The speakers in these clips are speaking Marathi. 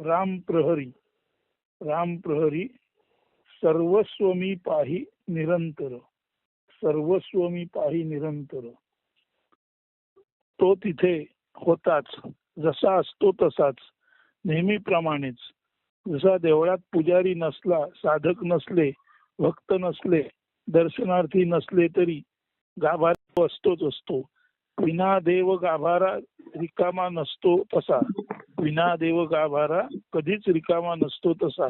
राम प्रहरी राम प्रहरी सर्वस्वमी पाही निरंतर सर्वस्वमी पाही निरंतर. तो तिथे होताच जसा असतो तसाच नेहमीप्रमाणेच. जसा देवळात पुजारी नसला साधक नसले भक्त नसले दर्शनार्थी नसले तरी गाभारा असतोच असतो. विना देव गाभारा रिकामा नसतो तसा. विना देव गाभारा कधीच रिकामा नसतो तसा.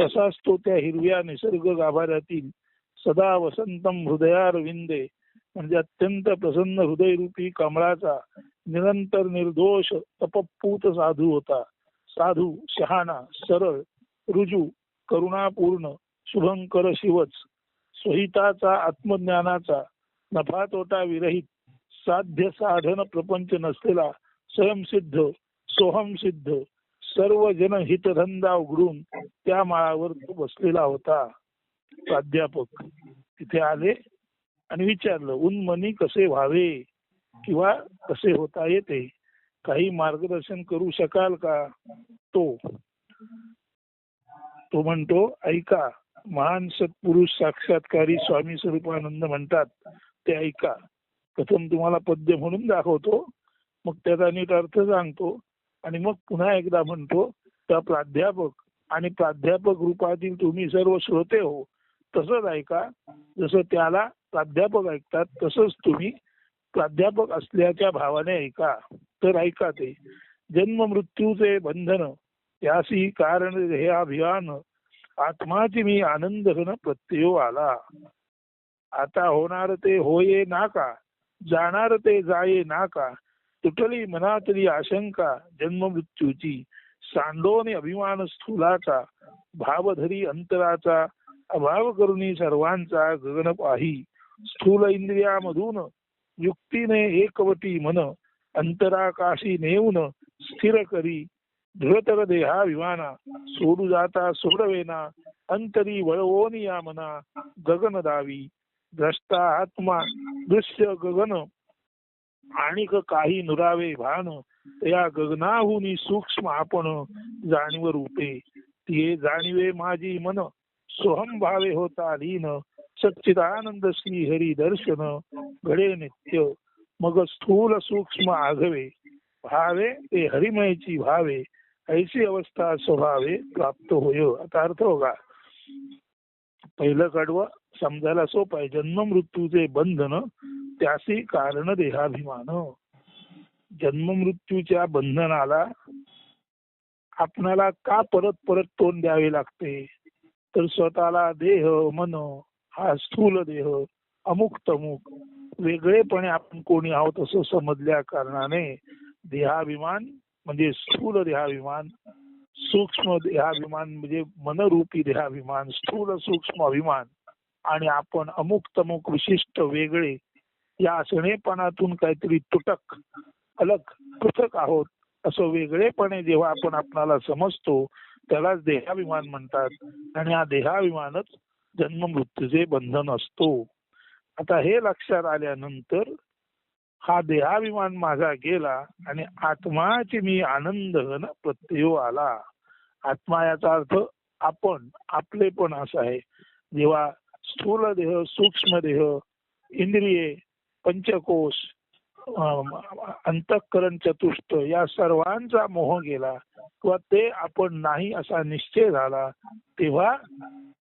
तसाच तो त्या हिरव्या निसर्ग गाभाऱ्यातील सदा वसंतम हृदयारविंदे. म्हणजे अत्यंत प्रसन्न हृदयरूपी कमळाचा निरंतर निर्दोष तपपूत साधू होता. साधू शहाणा सरळ रुजू करुणापूर्ण शुभंकर शिवच. स्वहिताचा आत्मज्ञानाचा नफा तोटा विरहित साध्य साधन प्रपंच नसलेला स्वयंसिद्ध सोहम सिद्ध सर्व जन हितधंदा उघडून त्या माळावर तो बसलेला होता. प्राध्यापक तिथे आले आणि विचारलं उन्मनी कसे व्हावे किंवा कसे होता येते? काही मार्गदर्शन करू शकाल का? तो तो म्हणतो ऐका महान सत्पुरुष साक्षात्कारी स्वामी स्वरूपानंद म्हणतात ते ऐका. प्रथम तुम्हाला पद्य म्हणून दाखवतो मग त्याचा नीट अर्थ सांगतो आणि मग पुन्हा एकदा म्हणतो त्या प्राध्यापक आणि प्राध्यापक रूपातील तुम्ही सर्व श्रोते हो. तसंच ऐका जसं त्याला प्राध्यापक ऐकतात तसंच तुम्ही प्राध्यापक असल्याच्या भावाने ऐका. तर ऐका ते. जन्म मृत्यूचे बंधन यासी कारण हे अभियान. आत्माची मी आनंद घन प्रत्यय आला. आता होणार ते होये नाका जाणार ते जाये नाका. तुटली मनातली आशंका जन्म मृत्यूची सांडोने अभिमान स्थूलाचा. भावधरी अंतराचा. अभाव करुणी सर्वांचा गगन पाही. स्थूल इंद्रियामधून युक्तीने एकवटी मन. अंतराकाशी नेऊन स्थिर करी. दृढतर देहा विमाना सोडू जाता सोडवेना. अंतरी वळवोन या मना. गगन दावी. द्रष्टा आत्मा दृश्य गगन आणिक काही नुरावे भान या गगनाहुनी सूक्ष्म आपण जाणीव रूपे ते जाणीवे माझी मन सोहम भावे होता लीन सच्चिदानंद श्री हरी दर्शन घडे नित्य मग स्थूल सूक्ष्म आघवे. भावे ते हरिमयची भावे ऐशी अवस्था स्वभावे प्राप्त होय. आता अर्थ होगा पहिलं कडवं समजायला सोपं आहे. जन्म मृत्यूचे बंधन त्यासी कारण देहाभिमान. जन्म मृत्यूच्या बंधनाला आपणाला का परत परत तोंड द्यावे लागते? तर स्वतःला देह मन हा स्थूल देह अमुक तमुक वेगळेपणे आपण कोणी आहोत असं समजल्या कारणाने देहाभिमान म्हणजे स्थूल देहाभिमान सूक्ष्म देहाभिमान म्हणजे मनरूपी देहाभिमान स्थूल सूक्ष्म अभिमान आणि आपण अमुक तमुक विशिष्ट वेगळे या असणेपणातून काहीतरी तुटक अलग पृथक आहोत असं वेगळेपणे जेव्हा आपण आपणाला समजतो त्यालाच देहाभिमान म्हणतात. आणि हा देहाभिमानच जन्म मृत्यूचे बंधन असतो. आता हे लक्षात आल्यानंतर हा देहाभिमान माझा गेला आणि आत्माची मी आनंद घन प्रत्यय आला. आत्मा याचा अर्थ आपण आपले पण असं आहे. जेव्हा स्थूल देह सूक्ष्म देह इंद्रिये पंचकोश अंतःकरण चतुष्ट या सर्वांचा मोह गेला किंवा ते आपण नाही असा निश्चय झाला तेव्हा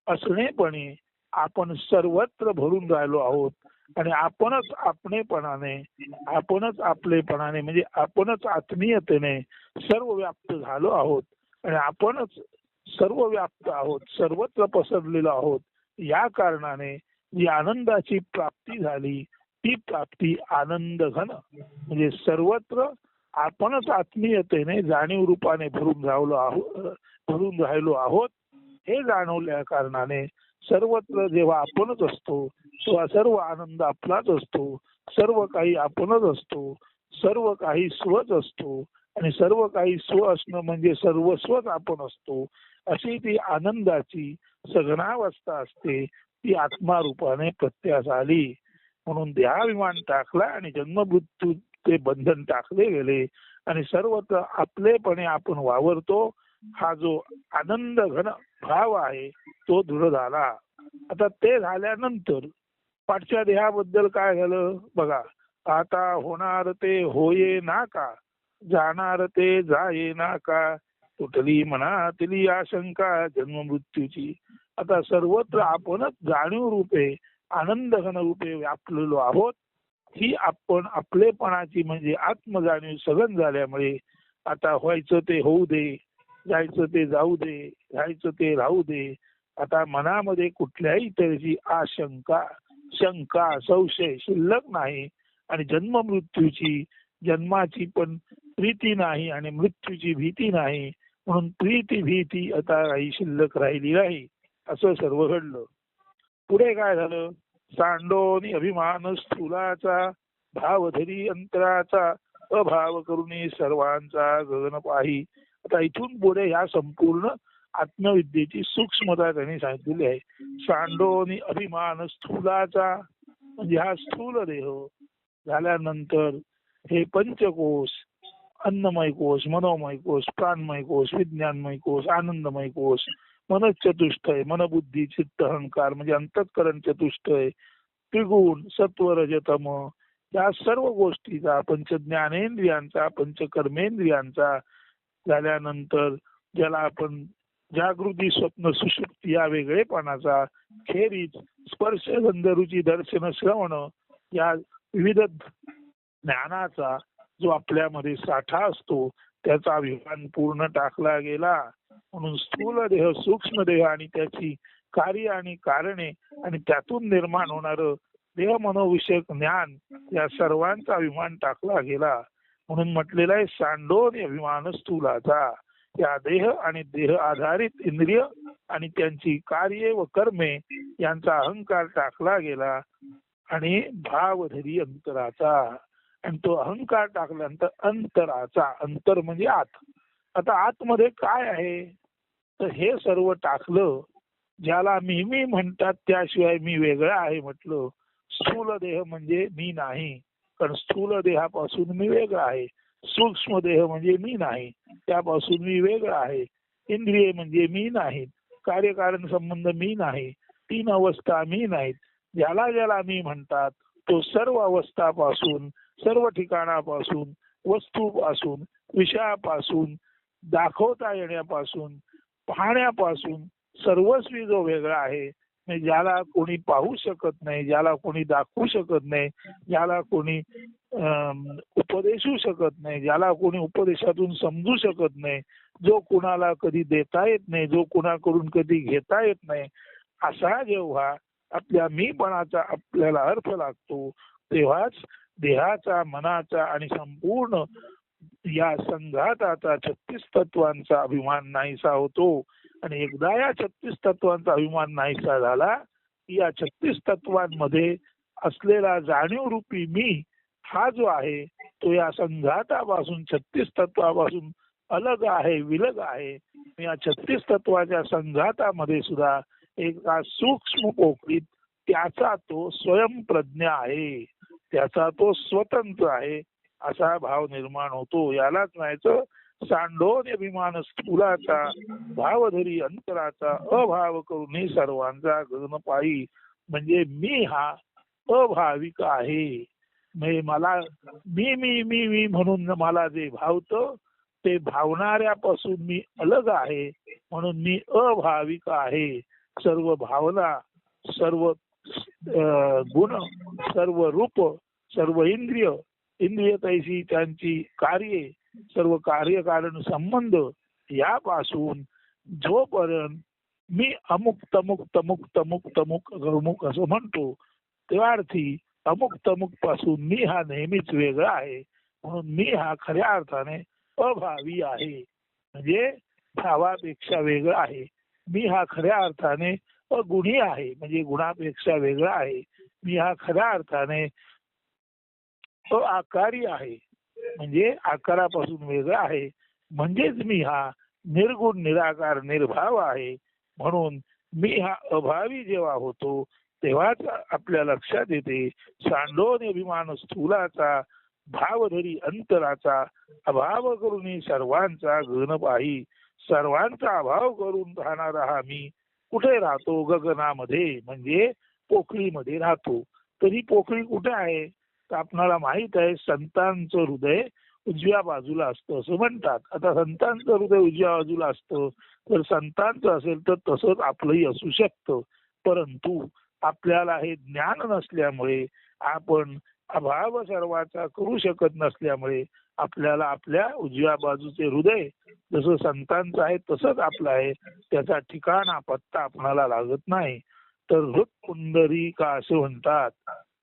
असणेपणे आपण सर्वत्र भरून राहिलो आहोत. आणि आपणच आपणेपणाने आपणच आपलेपणाने म्हणजे आपणच आत्मीयतेने सर्व व्याप्त झालो आहोत. आणि आपणच सर्व व्याप्त आहोत सर्वत्र पसरलेलो आहोत. या कारणाने जी आनंदाची प्राप्ती झाली ती प्राप्ती आनंद घन. म्हणजे सर्वत्र आपणच आत्मीयतेने जाणीव रूपाने भरून राहिलो आहोत भरून राहिलो आहोत. हे जाणवल्या कारणाने सर्वत्र जेव्हा आपणच असतो सर्व आनंद आपलाच असतो. सर्व काही आपणच असतो. सर्व काही स्वच असतो. आणि सर्व काही स्व असणं म्हणजे सर्वस्वच आपण असतो. अशी ती आनंदाची सघनावस्था असते. ती आत्मा रूपाने प्रत्यास आली. म्हणून देहाभिमान टाकला आणि जन्ममृत्यू ते बंधन टाकले गेले. आणि सर्वत्र आपलेपणे आपण वावरतो. हा जो आनंद घन भाव आहे तो दृढ झाला. आता ते झाल्यानंतर पाठच्या देहाबद्दल काय झालं? बघा आता होणार ते होये ना का? जाणार ते जाये ना का? तुटली मनातली आशंका जन्म मृत्यूची. आता सर्वत्र आपणच जाणीव रूपे आनंद घन रूपे व्यापलेलो आहोत. ही आपण आपलेपणाची म्हणजे आत्मजाणीव सघन झाल्यामुळे आता व्हायचं ते होऊ दे जायचं ते जाऊ दे राहायचं ते राहू दे. आता मनामध्ये कुठल्याही तऱ्हेची आशंका शंका संशय शिल्लक नाही आणि जन्म मृत्यूची जन्माची पण प्रीती नाही आणि मृत्यूची भीती नाही. म्हणून प्रीती भीती आता काही शिल्लक राहिली नाही. असं सर्व घडलं. पुढे काय झालं? सांडोनी अभिमान स्थूलाचा भावधरी अंतराचा अभाव करून सर्वांचा गगन पाही आता इथून पुढे ह्या संपूर्ण आत्मविद्येची सूक्ष्मता त्यांनी सांगितलेली आहे. सांडोनी अभिमान स्थूलाचा म्हणजे हा स्थूल देह झाल्यानंतर हे पंचकोश अन्नमय कोश मनोमय कोश प्राणमय कोश विज्ञानमय कोश आनंदमय कोश मनचतुष्टय मनबुद्धी चित्त अहंकार म्हणजे अंतःकरण चतुष्टय त्रिगुण सत्वरजतम या सर्व गोष्टीचा पंच ज्ञानेंद्रियांचा पंच कर्मेंद्रियांचा झाल्यानंतर ज्याला आपण जागृती स्वप्न सुषुप्ती या वेगळेपणाचा खेरीज स्पर्श गंधरुची दर्शन श्रवण या विविध ज्ञानाचा जो आपल्यामध्ये साठा असतो त्याचा अभिमान पूर्ण टाकला गेला. म्हणून स्थूल देह सूक्ष्म देह आणि त्याची कार्य आणि कारणे आणि त्यातून निर्माण होणार देह मनोविषयक ज्ञान या सर्वांचा अभिमान टाकला गेला. म्हणून म्हटलेला आहे सांडोन अभिमान स्थूलाचा. त्या देह आणि देह आधारित इंद्रिय आणि त्यांची कार्ये व कर्मे यांचा अहंकार टाकला गेला आणि भावधरी अंतराचा. आणि तो अहंकार टाकल्यानंतर अंतराचा अंतर म्हणजे आत. आता आतमध्ये काय आहे? तर हे सर्व टाकलं ज्याला मी मी म्हणतात त्याशिवाय मी वेगळा आहे म्हटलं स्थूल देह म्हणजे मी नाही कारण स्थूल देहापासून मी वेगळा आहे. सूक्ष्म देह म्हणजे मी नाही त्यापासून मी वेगळा आहे. इंद्रिय म्हणजे मी नाही कार्यकारण संबंध मी नाही तीन अवस्था मी नाहीत. ज्याला ज्याला मी म्हणतात तो सर्व अवस्थापासून सर्व ठिकाणापासून वस्तूपासून विषयापासून दाखवता येण्यापासून पाहण्यापासून सर्वस्वी जो वेगळा आहे नाही ज्याला कोणी पाहू शकत नाही ज्याला कोणी दाखवू शकत नाही ज्याला कोणी उपदेशू शकत नाही ज्याला कोणी उपदेशातून समजू शकत नाही जो कुणाला कधी देता येत नाही जो कुणाकडून कधी घेता येत नाही असा जेव्हा आपल्या मीपणाचा आपल्याला अर्थ लागतो तेव्हाच देहाचा मनाचा आणि संपूर्ण या संघाताचा छत्तीस तत्वांचा अभिमान नाहीसा होतो. आणि एकदा या छत्तीस तत्वांचा अभिमान नाहीसा झाला की या छत्तीस तत्वांमध्ये असलेला जाणीव रूपी मी हा जो आहे तो या संघातापासून छत्तीस तत्वापासून अलग आहे विलग आहे. या छत्तीस तत्वाच्या संघातामध्ये सुद्धा एका सूक्ष्म पोकळीत त्याचा तो स्वयंप्रज्ञ आहे. त्याचा तो स्वतंत्र आहे असा भाव निर्माण होतो. यालाच म्हणायचं सांडोन अभिमान स्थूलाचा भावधरी अंतराचा अभाव करून सर्वांचा गगन पायी. म्हणजे मी हा अभाविक आहे. म्हणजे मला मी मी मी मी म्हणून मला जे भावत ते भावणाऱ्यापासून मी अलग आहे. म्हणून मी अभाविक आहे. सर्व भावना सर्व गुण सर्व रूप सर्व इंद्रिय इंद्रिय तैशी त्यांची कार्ये सर्व कार्यकारण संबंध यापासून जोपर्यंत मी अमुक तमुक तमुक तमुक तमुक अमुक असं म्हणतो तेव्हा अर्थी अमुक तमुकपासून मी हा नेहमीच वेगळा आहे. म्हणून मी हा खऱ्या अर्थाने अभावी आहे. म्हणजे भावापेक्षा वेगळा आहे. मी हा खऱ्या अर्थाने अगुणी आहे. म्हणजे गुणापेक्षा वेगळा आहे. मी हा खऱ्या अर्थाने अ आकारी आहे. म्हणजे आकारापासून वेगळा आहे. म्हणजेच मी हा निर्गुण निराकार निर्भाव आहे. म्हणून मी हा अभावी जेव्हा होतो तेव्हाच आपल्या लक्षात येते सांडोन अभिमान स्थूलाचा भावधरी अंतराचा अभाव करून सर्वांचा गण पाही सर्वांचा अभाव करून राहणारा हा मी. कुठे राहतो गगनामध्ये? म्हणजे पोकळीमध्ये राहतो. तरी पोकळी कुठे आहे? आपणाला माहीत आहे संतांचं हृदय उजव्या बाजूला असतं असं म्हणतात. आता संतांचं हृदय उजव्या बाजूला असतं तर संतांचं असेल तर तसंच आपलंही असू शकतं. परंतु आपल्याला हे ज्ञान नसल्यामुळे आपण अभाव सर्वाचा करू शकत नसल्यामुळे आपल्याला आपल्या उजव्या बाजूचे हृदय जसं संतांचं आहे तसंच आपलं आहे त्याचा ठिकाणा पत्ता आपणाला लागत नाही. तर हृत पुंडरी का असं म्हणतात.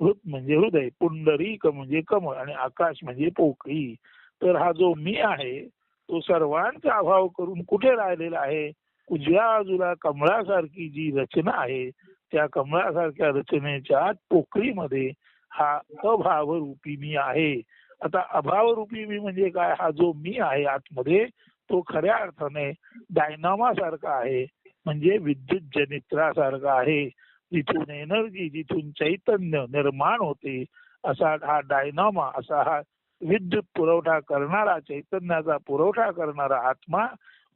हृत म्हणजे हृदय पुंडरीक म्हणजे कमळ आणि आकाश म्हणजे पोकळी. तर हा जो मी आहे तो सर्वांचा अभाव करून कुठे राहिलेला आहे? उजव्या बाजूला कमळासारखी जी रचना आहे त्या कमळासारख्या रचनेच्या पोकळीमध्ये हा अभाव रूपी मी आहे. आता अभाव रूपी मी म्हणजे काय? हा जो मी आहे आतमध्ये तो खऱ्या अर्थाने डायनामा सारखा आहे. म्हणजे विद्युत जनित्रासारखा आहे. जिथून एनर्जी जिथून चैतन्य निर्माण होते असा हा डायनामा असा हा विद्युत पुरवठा करणारा चैतन्याचा पुरवठा करणारा आत्मा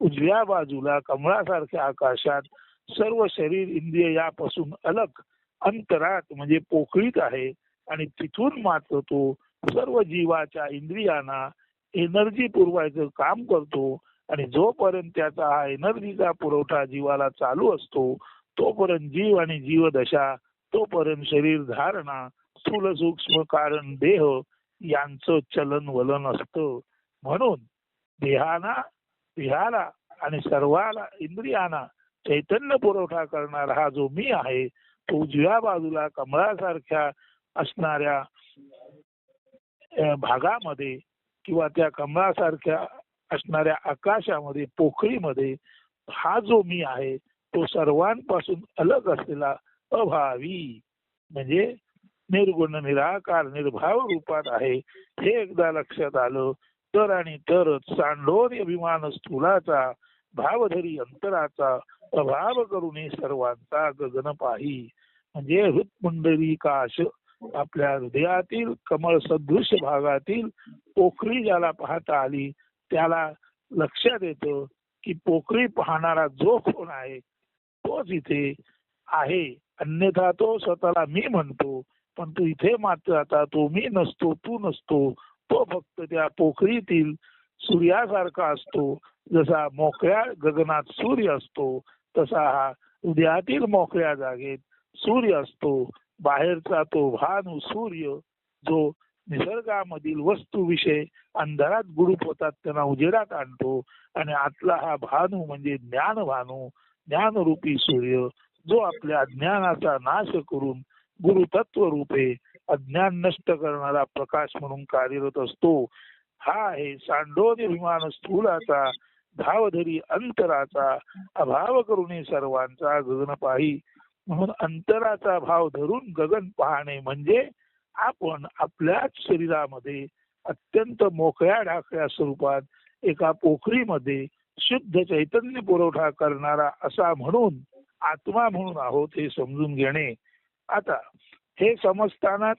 उजव्या बाजूला कमळासारख्या आकाशात सर्व शरीर इंद्रिय यापासून अलग अंतरात म्हणजे पोकळीत आहे आणि तिथून मात्र तो सर्व जीवाच्या इंद्रियांना एनर्जी पुरवायचं काम करतो आणि जोपर्यंत त्याचा हा एनर्जीचा पुरवठा जीवाला चालू असतो तोपर्यंत जीव आणि जीवदशा तोपर्यंत शरीर धारणा स्थूल सूक्ष्म कारण देह यांचं चलन वलन असतं. म्हणून देहाना देहाला आणि सर्वाला इंद्रियांना चैतन्य पुरवठा करणारा हा जो मी आहे तो उजव्या बाजूला कमळासारख्या असणाऱ्या भागामध्ये किंवा त्या कमळासारख्या असणाऱ्या आकाशामध्ये पोखरीमध्ये हा जो मी आहे तो सर्वांपासून अलग असलेला अभावी. म्हणजे निर्गुण निराकार निर्भाव रूपात आहे. हे एकदा लक्षात आलं तर आणि तरच सांडोर अभिमान स्थूलाचा भावधरी अंतराचा अभाव करून सर्वांचा गगन पाही. म्हणजे हृतमंडली काश आपल्या हृदयातील कमळ सदृश भागातील पोखरी ज्याला पाहता आली त्याला लक्षात येतं की पोखरी पाहणारा जो कोण आहे तोच इथे आहे. अन्यथा तो स्वतःला मी म्हणतो पण तू इथे मात्र आता तो मी नसतो तू नसतो. तो फक्त त्या पोखरीतील सूर्यासारखा असतो. जसा मोकळ्या गगनात सूर्य असतो तसा हा उद्यातील मोकळ्या जागेत सूर्य असतो. बाहेरचा तो भानू सूर्य जो निसर्गामधील वस्तूविषय अंधारात गुडूप होतात त्यांना उजेडात आणतो. आणि आतला हा भानू म्हणजे ज्ञान भानू ज्ञानरूपी सूर्य जो आपल्या अज्ञानाचा नाश करून गुरुतत्व रूपे अज्ञान नष्ट करणारा प्रकाश म्हणून कार्यरत असतो हा आहे सांडोनी विमान स्थूलाचा धावधरी अंतराचा अभाव करून सर्वांचा गगन पाही म्हणून अंतराचा भाव धरून गगन पाहणे म्हणजे आपण आपल्याच शरीरामध्ये अत्यंत मोकळ्या ढाकळ्या स्वरूपात एका पोखरीमध्ये शुद्ध चैतन्य पुरवठा करणारा असा म्हणून आत्मा म्हणून आहोत हे समजून घेणे. आता हे समजतानाच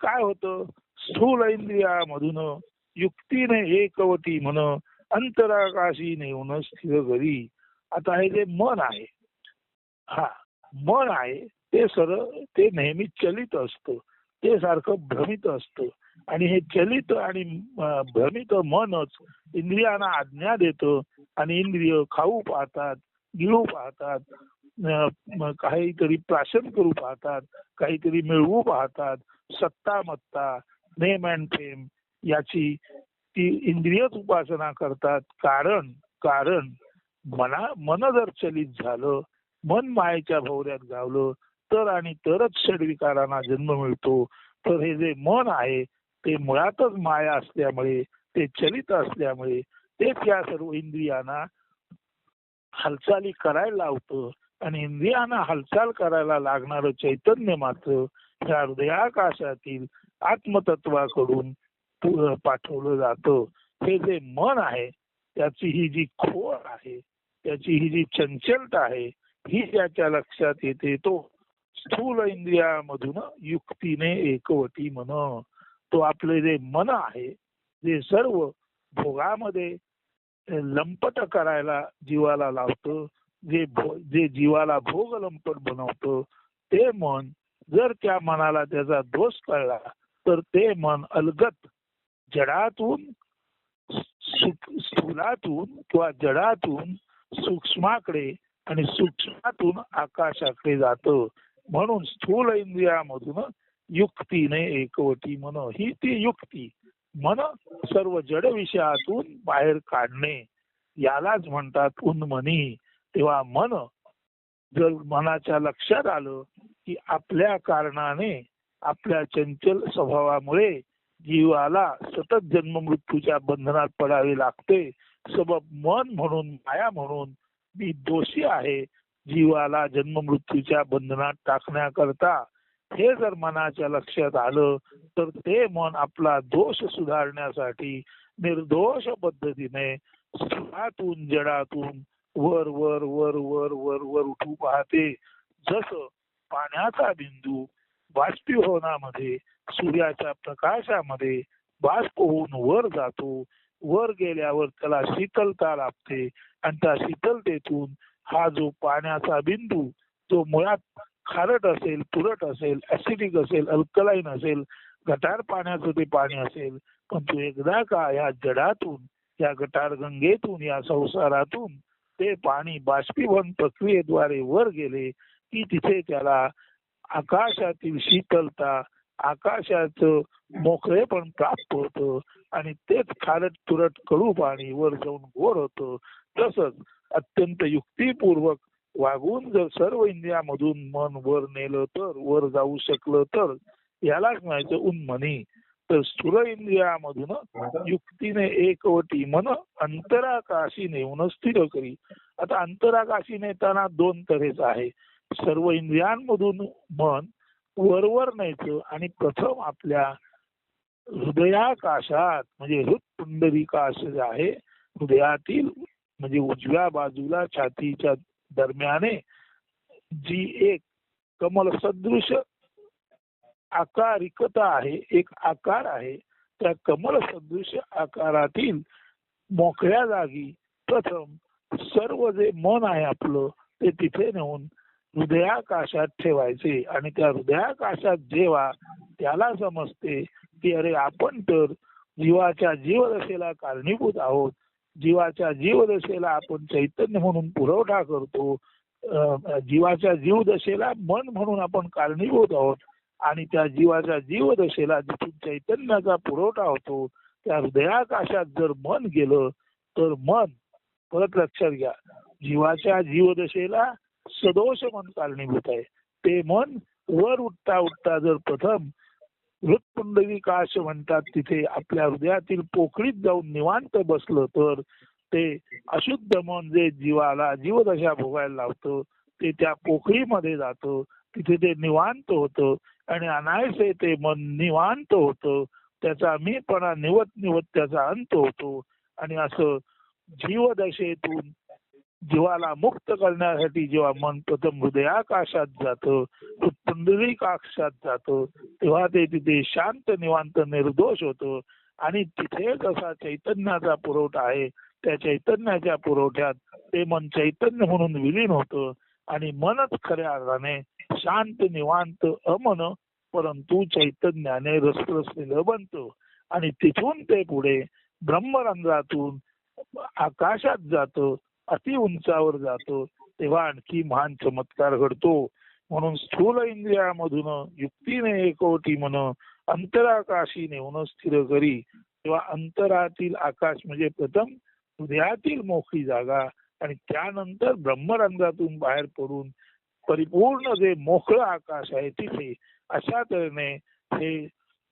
काय होतं? स्थूल इंद्रियामधून युक्तीने एकवटी म्हण अंतराकाशी नेऊन स्थिर घरी आता हे जे मन आहे हा मन आहे ते सर ते नेहमी चलित असतं. ते सारखं भ्रमित असतं. आणि हे चलित आणि भ्रमित मनच इंद्रियांना आज्ञा देतो आणि इंद्रिय खाऊ पाहतात गिळू पाहतात काहीतरी प्राशन करू पाहतात काहीतरी मिळवू पाहतात सत्ता मत्ता नेम अँड फेम याची ती इंद्रियच उपासना करतात. कारण कारण मना मन जर चलित झालं मन मायेच्या भोवऱ्यात गावलं तर आणि तरच षडविकारांना जन्म मिळतो. तर हे जे मन आहे ते मुळातच माया असल्यामुळे ते चलित असल्यामुळे तेच या सर्व इंद्रियांना हालचाली करायला लावतं आणि इंद्रियांना हालचाल करायला लागणारं चैतन्य मात्र ह्या हृदयाकाशातील आत्मतत्वाकडून पाठवलं जातं. हे जे मन आहे त्याची ही जी खोड आहे त्याची ही जी चंचलता आहे ही ज्याच्या लक्षात येते तो स्थूल इंद्रियामधून युक्तीने एकवटी म्हण. तो आपले जे मन आहे जे सर्व भोगामध्ये लंपट करायला जीवाला लावतं जे भो- जे जीवाला भोग लंपट बनवतं ते मन जर त्या मनाला त्याचा दोष कळला तर ते मन अलगत जडातून स्थूलातून किंवा जडातून सूक्ष्माकडे आणि सूक्ष्मातून आकाशाकडे जातं. म्हणून स्थूल इंद्रियामधून युक्तीने एकवटी मन ही ती युक्ती. मन सर्व जड विषयातून बाहेर काढणे. यालाच म्हणतात उन्मनी. तेव्हा मन जर मनाच्या लक्षात आलं की आपल्या कारणाने आपल्या चंचल स्वभावामुळे जीवाला सतत जन्म मृत्यूच्या बंधनात पडावे लागते सबब मन म्हणून माया म्हणून मी दोषी आहे. जीवाला जन्म मृत्यूच्या बंधनात टाकण्याकरता हे जर मनाच्या लक्षात आलं तर ते मन आपला दोष सुधारण्यासाठी निर्दोष पद्धतीने स्थूलातून जडातून वर वर वर वर वर वर उठू पाहते. जसं पाण्याचा बिंदू बाष्पीभवनामध्ये सूर्याच्या प्रकाशामध्ये बाष्प होऊन वर जातो. वर गेल्यावर त्याला शीतलता लाभते. आणि त्या शीतलतेतून हा जो पाण्याचा बिंदू जो मुळात खारट असेल तुरट असेल ऍसिडिक असेल अल्कलाईन असेल गटार पाण्याचं ते पाणी असेल पण तू एकदा का या जडातून या गटार गंगेतून या संसारातून ते पाणी बाष्पीभवन प्रक्रियेद्वारे वर गेले की तिथे त्याला आकाशातील शीतलता आकाशाच मोकळे पण प्राप्त होतं आणि तेच खारट तुरट कडू पाणी वर जाऊन गोड होतं. तसंच अत्यंत युक्तिपूर्वक वागून जर सर्व इंद्रियामधून मन वर नेलं तर वर जाऊ शकलं तर यालाच म्हणायचं उन्मनी. तर स्थूल इंद्रियामधून युक्तीने एकवटी मन अंतराकाशी नेऊन स्थिर करी. आता अंतराकाशी नेताना दोन तऱ्हेच आहे. सर्व इंद्रियांमधून मन वरवर न्यायचं आणि प्रथम आपल्या हृदयाकाशात म्हणजे हृदपुंडरीकाश जे आहे हृदयातील म्हणजे उजव्या बाजूला छातीच्या दरम्याने जी एक कमल सदृश आकारिकता आहे एक आकार आहे त्या कमल सदृश आकारातील मोकळ्या जागी प्रथम सर्व जे मन आहे आपलं ते तिथे नेऊन हृदयाकाशात ठेवायचे. आणि त्या हृदयाकाशात जेव्हा त्याला समजते की अरे आपण तर जीवाच्या जीवदशेला कारणीभूत आहोत जीवाच्या जीवदशेला आपण चैतन्य म्हणून पुरवठा करतो. जीवाच्या जीवदशेला मन म्हणून आपण कारणीभूत आहोत आणि त्या जीवाच्या जीवदशेला जिथून चैतन्याचा पुरवठा होतो त्या हृदयाकाशात जर मन गेलं तर मन परत लक्षात घ्या जीवाच्या जीवदशेला सदोष मन कारणीभूत आहे. ते मन वर उठता उठता जर प्रथम हृदपुंडली काश म्हणतात तिथे आपल्या हृदयातील पोकळीत जाऊन निवांत बसलं तर ते अशुद्ध मन जे जीवाला जीवदशा भोगायला लावतं ते त्या पोकळीमध्ये जातं तिथे ते निवांत होतं आणि अनायसे ते मन निवांत होतं. त्याचा मीपणा निवत निवत त्याचा अंत होतो. आणि असं जीवदशेतून जीवाला मुक्त करण्यासाठी जेव्हा मन प्रथम हृदयाकाशात जातं पुंडलिक आकाशात जातं तेव्हा ते तिथे शांत निवांत निर्दोष होतं. आणि तिथे जसा चैतन्याचा पुरवठा आहे त्या चैतन्याच्या पुरवठ्यात ते मन चैतन्य म्हणून विलीन होतं. आणि मनच खऱ्या अर्थाने शांत निवांत अमन परंतु चैतन्याने रसरसलेलं बनतं. आणि तिथून ते पुढे ब्रह्मरंध्रातून आकाशात जातं. अति उंचावर जातो तेव्हा आणखी महान चमत्कार घडतो. म्हणून स्थूल इंद्रियामधून युक्तीने एकवटी मन अंतराकाशी नेऊन स्थिर करी. तेव्हा अंतरातील आकाश म्हणजे प्रथम हृदयातील मोकळी जागा आणि त्यानंतर ब्रह्मरंगातून बाहेर पडून परिपूर्ण जे मोकळं आकाश आहे तिथे अशा तऱ्हेने हे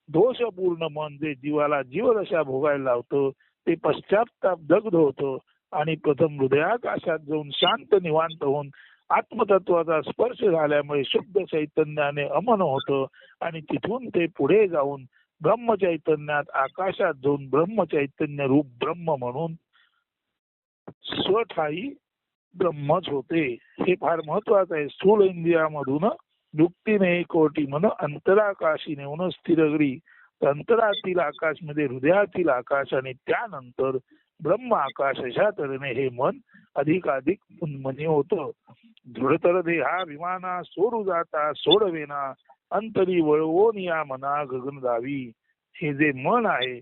दोषपूर्ण मन जे जीवाला जीवदशा भोगायला लावतं ते पश्चाताप दग्ध होतं. आणि प्रथम हृदयाकाशात जाऊन शांत निवांत होऊन आत्मतत्वाचा स्पर्श झाल्यामुळे शुद्ध चैतन्याने अमन होतं आणि तिथून ते पुढे जाऊन ब्रह्मचैतन्यात आकाशात जाऊन ब्रह्मचैतन्य रूप ब्रह्म म्हणून स्वठाई ब्रह्मच होते. हे फार महत्वाचं आहे. स्थूल इंद्रियामधून युक्तीने कोटी मन अंतराकाशी नेऊन स्थिरगरी अंतरातील आकाशमध्ये हृदयातील आकाश आणि त्यानंतर ब्रह्म आकाशाच्या तऱ्हेने हे मन अधिकाधिक उन्मनी होतं. दृढतर देहा विमाना सोडू जाता सोडवेना अंतरी वळवून या मना गगन दावी हे जे मन आहे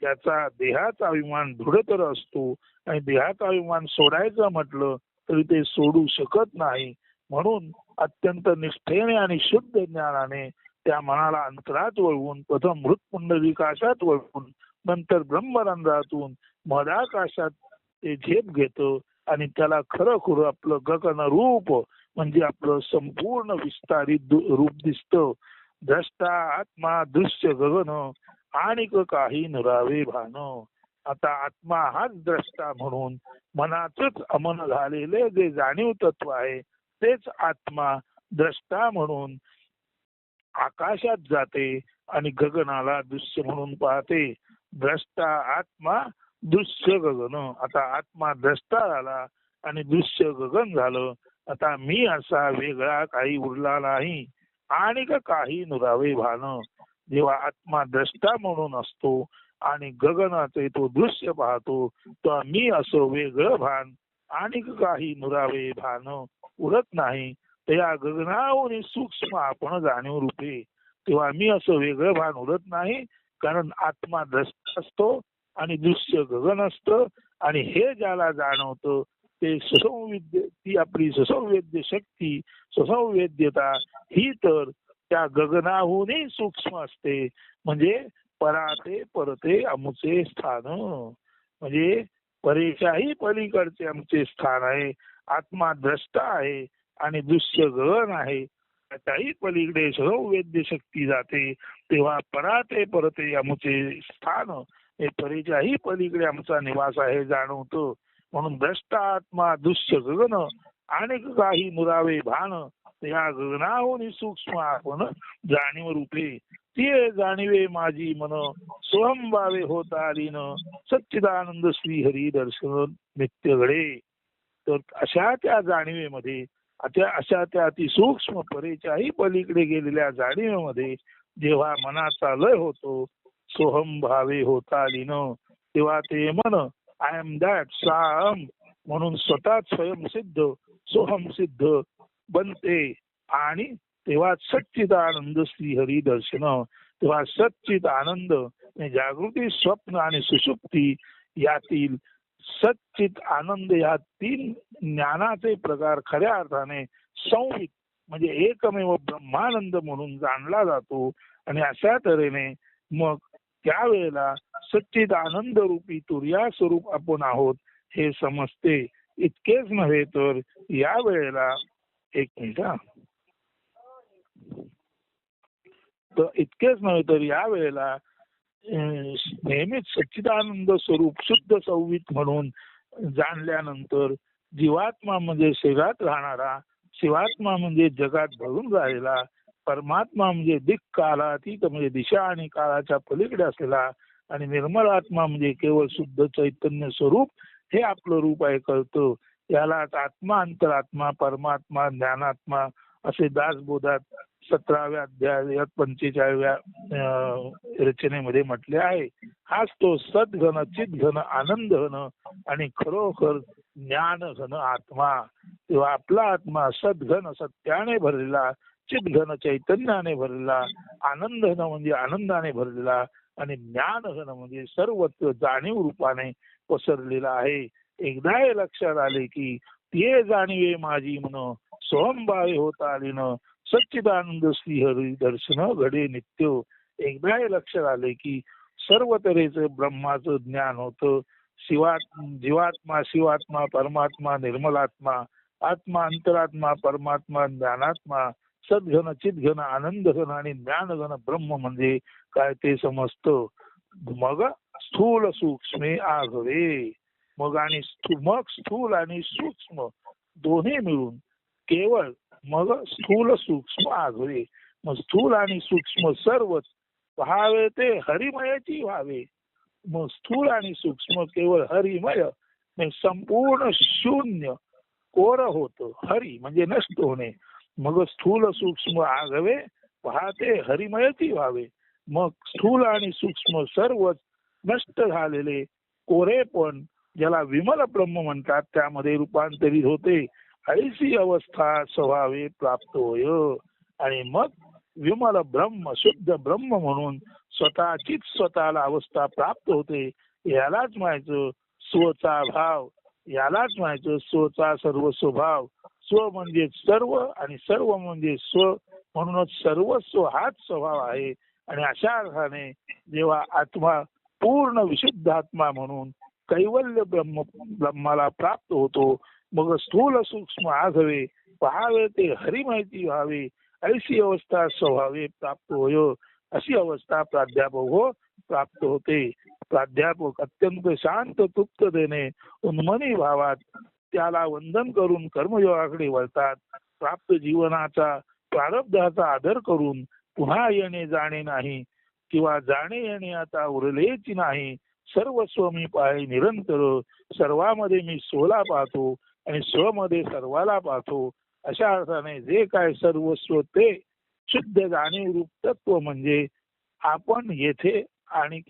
त्याचा देहाचा अभिमान दृढतर असतो आणि देहाचा अभिमान सोडायचा म्हटलं तरी ते सोडू शकत नाही. म्हणून अत्यंत निष्ठेने आणि शुद्ध ज्ञानाने त्या मनाला अंतरात वळवून प्रथम मृत पुंडलिकाशात वळवून नंतर ब्रह्मरंध्रातून मधाकाशात ते झेप घेतो आणि त्याला खरं खरं आपलं गगन रूप म्हणजे आपलं संपूर्ण विस्तारित रूप दिसतं. द्रष्टा आत्मा दृश्य गगन आणि काही नुरावे भान. आता आत्मा हाच द्रष्टा म्हणून मनातच अमन झालेले जे जाणीव तत्व आहे तेच आत्मा द्रष्टा म्हणून आकाशात जाते आणि गगनाला दृश्य म्हणून पाहते. द्रष्टा आत्मा दृश्य गगन. आता आत्मा द्रष्टा झाला आणि दृश्य गगन झालं आता मी असा वेगळा काही उरला नाही. आणि का काही नुरावे भान. जेव्हा आत्मा द्रष्टा म्हणून असतो आणि गगनाचे तो दृश्य पाहतो तर मी असं वेगळं भान. आणि काही नुरावे भान उरत नाही. तर या गगनावरील सूक्ष्म आपण जाणीव रूपे. तेव्हा मी असं वेगळं भान उरत नाही. कारण आत्मा द्रष्ट असतो आणि दृश्य गगन असतं. आणि हे ज्याला जाणवतं ते सुसंवेद्य ती आपली सुसंवेद्य शक्ती सुसंवेद्यता ही तर त्या गगनाहूनही सूक्ष्म असते. म्हणजे पराते परते आमचे स्थान. म्हणजे परेशाही पलीकडचे आमचे स्थान आहे. आत्मा द्रष्टा आहे आणि दृश्य गगन आहे. त्याच्याही पलीकडे सर्ववेद्य शक्ती जाते. तेव्हा पराते परते आमचे स्थान. हे परीच्याही पलीकडे आमचा निवास आहे जाणवतो. म्हणून भ्रष्ट आत्मा दुष्य गगन आणि काही मुरावे भान. या गगनाहून सूक्ष्म आपण जाणीव रूपे ती जाणीवे माझी मन. स्वयंभावे होता आलीन. सच्चिदानंद श्री हरी दर्शन नित्य घडे तर अशा त्या जाणीवेमध्ये त्या अशा त्या अतिसूक्ष्म परेच्याही पलीकडे गेलेल्या जाणीवेमध्ये जेव्हा मनाचा लय होतो सोहम भावे होता लिन तेव्हा ते मन आय एम दॅट साम म्हणून स्वतःच स्वयंसिद्ध सोहम सिद्ध बनते. आणि तेव्हा सच्चित आनंद श्रीहरी दर्शन तेव्हा सच्चित आनंद म्हणजे जागृती स्वप्न आणि सुषुप्ती यातील सच्चित आनंद या तीन ज्ञानाचे प्रकार खऱ्या अर्थाने संवित म्हणजे एकमेव ब्रह्मानंद म्हणून जाणला जातो. आणि अशा तऱ्हेने मग त्यावेळेला सच्चित आनंद रूपी तुर्या स्वरूप आपण आहोत हे समजते. इतकेच नव्हे तर या वेळेला एक मिनिट तर इतकेच नव्हे तर या वेळेला नेहमीच सच्चिदानंद स्वरूप शुद्ध सौवित म्हणून जाणल्यानंतर जीवात्मा म्हणजे शरीरात राहणारा शिवात्मा म्हणजे जगात भरून राहिलेला परमात्मा म्हणजे दिक कालातीत म्हणजे दिशा आणि काळाच्या पलीकडे असलेला आणि निर्मल आत्मा म्हणजे केवळ शुद्ध चैतन्य स्वरूप हे आपलं रूप आहे कळतं. यालाच आत्मा अंतरात्मा परमात्मा ज्ञानात्मा असे दासबोधात सतराव्या अध्यायात पंचेचाळव्या रचनेमध्ये म्हटले आहे. हाच तो सद्घन चितघन आनंद घन आणि खरोखर ज्ञान घन आत्मा. तेव्हा आपला आत्मा सद्घन सत्याने भरलेला चितघन चैतन्याने भरलेला आनंद घन म्हणजे आनंदाने भरलेला आणि ज्ञान घन म्हणजे सर्वत्र जाणीव रूपाने पसरलेला आहे. एकदा हे लक्षात आले की ते जाणीवे माझी म्हण स्वयंभावे होता आली न सच्चिदानंद श्रीहरी दर्शन घडे नित्य. एकदा हे लक्षात आले की सर्व तऱ्हेचं ब्रह्माचं ज्ञान होतं. शिवात जीवात्मा शिवात्मा परमात्मा निर्मलात्मा आत्मा अंतरात्मा परमात्मा ज्ञानात्मा सद्घन चितघन आनंद घन आणि ज्ञान घन ब्रह्म म्हणजे काय ते समजत मग स्थूल सूक्ष्मे आघवे. मग आणि मग स्थूल आणि सूक्ष्म दोन्ही मिळून केवळ मग स्थूल सूक्ष्म आघवे मग स्थूल आणि सूक्ष्म सर्वच व्हावे ते हरिमयाची व्हावे. मग स्थूल आणि सूक्ष्म केवळ हरिमय संपूर्ण शून्य कोर होत. हरी म्हणजे नष्ट होणे. मग स्थूल सूक्ष्म आघवे पाहते हरिमयती व्हावे. मग स्थूल आणि सूक्ष्म सर्वच नष्ट झालेले कोरे पण ज्याला विमल ब्रह्म म्हणतात त्यामध्ये रूपांतरित होते. ऐशी अवस्था स्वभावी प्राप्त होय. आणि मग विमल ब्रह्म शुद्ध ब्रह्म म्हणून स्वतःचीच स्वतःला अवस्था प्राप्त होते. यालाच म्हणायचं स्वचा भाव. यालाच म्हणायचं स्वचा सर्व स्वभाव. स्व म्हणजे सर्व आणि सर्व म्हणजे स्व म्हणूनच सर्वस्व हाच स्वभाव आहे. आणि अशा अर्थाने जेव्हा आत्मा पूर्ण विशुद्ध आत्मा म्हणून कैवल्य ब्रह्म ब्रह्माला प्राप्त होतो मग स्थूल सूक्ष्म आघवे पहावे ते हरी माहिती व्हावी ऐशी अवस्था स्वभावे प्राप्त होय अशी अवस्था प्राध्यापक हो प्राप्त होते. प्राध्यापक अत्यंत शांत तृप्त देणे उन्मनी भावात त्याला वंदन करून कर्मयोगाकडे वळतात. प्राप्त जीवनाचा प्रारब्धाचा आदर करून पुन्हा येणे जाणे नाही किंवा जाणे येणे आता उरलेच नाही. सर्वस्व मी पाहे निरंतर सर्वामध्ये मी सोला पाहतो आणि स्वमध्ये सर्वाला पाहतो अशा अर्थाने जे काय सर्वस्व ते शुद्ध जाणीव रूप तत्व म्हणजे आपण येथे आणि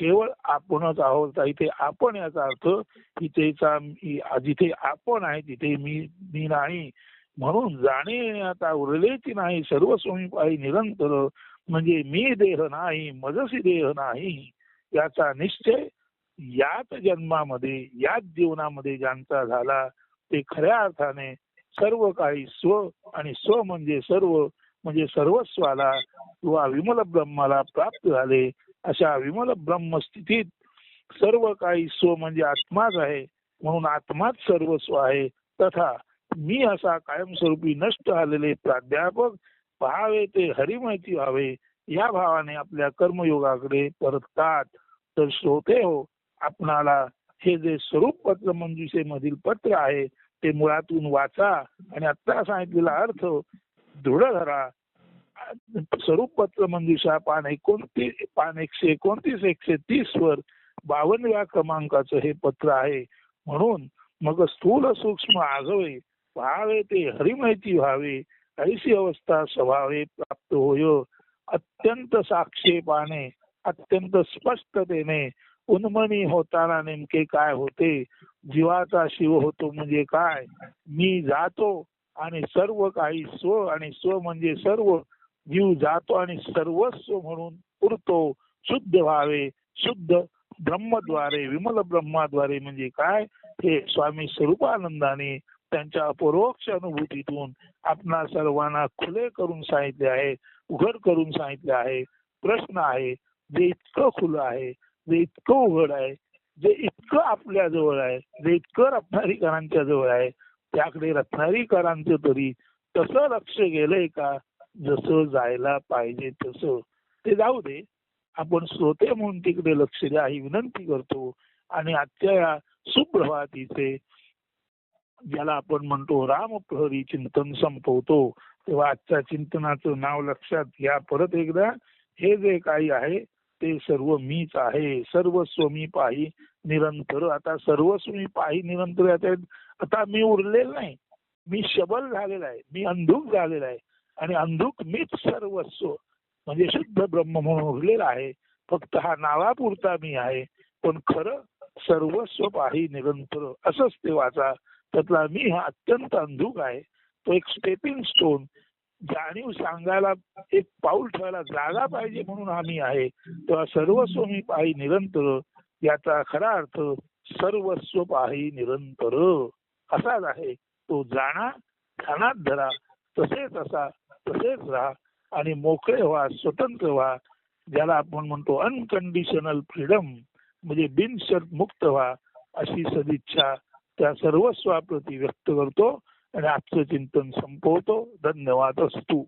केवळ आपणच आहोत. इथे आपण याचा अर्थ इथेचा जिथे आपण आहे तिथे मी मी नाही. म्हणून जाणे आता उरलेची नाही. सर्वस्व मी पाही निरंतर म्हणजे मी देह नाही मजसी देह नाही. याचा निश्चय याच जन्मामध्ये याच जीवनामध्ये ज्यांचा झाला ते खऱ्या अर्थाने सर्व काही स्व आणि स्व म्हणजे सर्व म्हणजे सर्वस्वाला किंवा विमल ब्रह्माला प्राप्त झाले अशा विमल ब्रह्म स्थितीत सर्व काही स्व म्हणजे आत्माच आहे म्हणून आत्माच सर्वस्व आहे तथा मी असा कायमस्वरूपी नष्ट झालेले प्राध्यापक पहावे ते हरिमयती व्हावे या भावाने आपल्या कर्मयोगाकडे परततात. तर श्रोते हो आपणाला हे जे स्वरूप पत्र मंजुषेमधील पत्र आहे ते मुळातून वाचा आणि आत्ता सांगितलेला अर्थ दृढ धरा. स्वरूप पत्र मंजुषा पान एकोणतीस पान एकशे एकोणतीस एकशे तीस वर बावनव्या क्रमांकाचं हे पत्र आहे. म्हणून मग स्थूल सूक्ष्म आजवे व्हावे ते हरिमाहिती व्हावे ऐशी अवस्था स्वभावे प्राप्त होय. अत्यंत साक्षेपाने अत्यंत स्पष्टतेने उन्मनी होताना नेमके काय होते? जीवाचा शिव होतो म्हणजे काय? मी जातो आणि सर्व काही स्व आणि स्व म्हणजे सर्व जीव जातो आणि सर्वस्व म्हणून उरतो. शुद्ध व्हावे शुद्ध ब्रह्मद्वारे विमल ब्रह्माद्वारे म्हणजे काय? हे स्वामी स्वरूपानंदाने त्यांच्या अपरोक्ष अनुभूतीतून आपणा सर्वांना खुले करून सांगितले आहे उघड करून सांगितले आहे. प्रश्न आहे जे इतकं खुलं आहे जे इतकं उघड आहे जे इतकं आपल्या जवळ आहे जे इतकं रत्नारीकरांच्या जवळ आहे त्याकडे रत्नारीकरांचं तरी तसं लक्ष गेलंय का? जसं जायला पाहिजे तसं. ते जाऊ दे. आपण श्रोते म्हणून तिकडे लक्ष द्या. ही विनंती करतो. आणि आजच्या या सुप्रभातीचे ज्याला आपण म्हणतो रामप्रहरी चिंतन संपवतो तेव्हा आजच्या चिंतनाचं नाव लक्षात घ्या. परत एकदा हे जे काही आहे ते सर्व मीच आहे. सर्वस्व मी पाही निरंतर. आता सर्वस्व मी पाही निरंतर आता मी उरलेलं नाही. मी शबल झालेला आहे. मी अंधुक झालेला आहे. आणि अंधुक मीच सर्वस्व. म्हणजे शुद्ध ब्रह्म म्हणून उरलेला आहे. फक्त हा नावापुरता मी आहे. पण खरं सर्वस्व पाही निरंतर. असंच ते वाचा. त्यातला मी हा अत्यंत अंधुक आहे. तो एक स्टेपिंग स्टोन जाणीव सांगायला एक पाऊल ठेवायला जागा पाहिजे म्हणून आम्ही आहे. तेव्हा सर्वस्व मी पाही निरंतर याचा खरा अर्थ सर्वस्व पाही निरंतर. असाच आहे. तो जाणा ध्यानात धरा तसेच असा तसेच राहा आणि मोकळे व्हा स्वतंत्र व्हा. ज्याला आपण म्हणतो अनकंडिशनल फ्रीडम म्हणजे बिनशर्त मुक्त व्हा अशी सदिच्छा त्या सर्वस्वाप्रती व्यक्त करतो. आणि आजचं चिंतन संपवतो. धन्यवाद असतो.